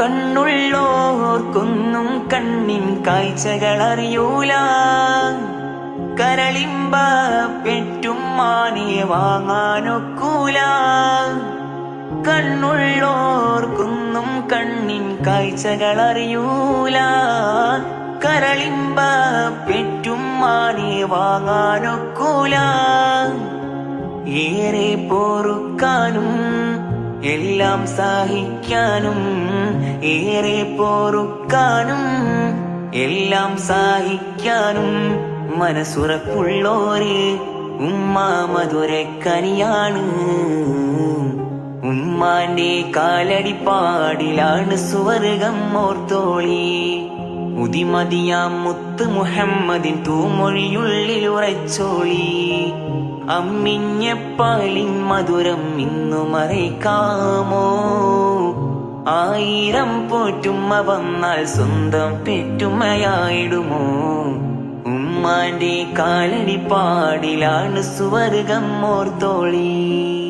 കണ്ണുള്ളോർക്കൊന്നും കണ്ണിൻ കാഴ്ചകൾ അറിയൂല കരളിമ്പ പെറ്റും മാനെ വാങ്ങാനൊക്കൂല. കണ്ണുള്ളോർക്കൊന്നും കണ്ണിൻ കാഴ്ചകൾ അറിയൂല കരളിമ്പ പെറ്റും മാനെ വാങ്ങാനൊക്കൂല. ഏറെ പൊറുക്കാനും എല്ലാം സഹിക്കാനും ഏറെ പോറുക്കാനും എല്ലാം സഹിക്കാനും മനസ്സുറപ്പുള്ളോര് ഉമ്മ മധുരക്കനിയാണ്. ഉമ്മാന്റെ കാലടിപ്പാടിലാണ് സ്വർഗം ഓർത്തോളി. ഉദിമതിയാം മുത്ത് മുഹമ്മദിൻ തൂമൊഴിയുള്ളിൽ ഉറച്ചോളി. അമ്മിഞ്ഞപ്പാലിൻ മധുരം ഇന്നു മറയ്ക്കാമോ? ആയിരം പോറ്റുമ്മ വന്നാൽ സ്വന്തം പെറ്റുമ്മയായിടുമോ? ഉമ്മാന്റെ കാലടി പാടിലാണ് സുവർഗം ഓർത്തോളി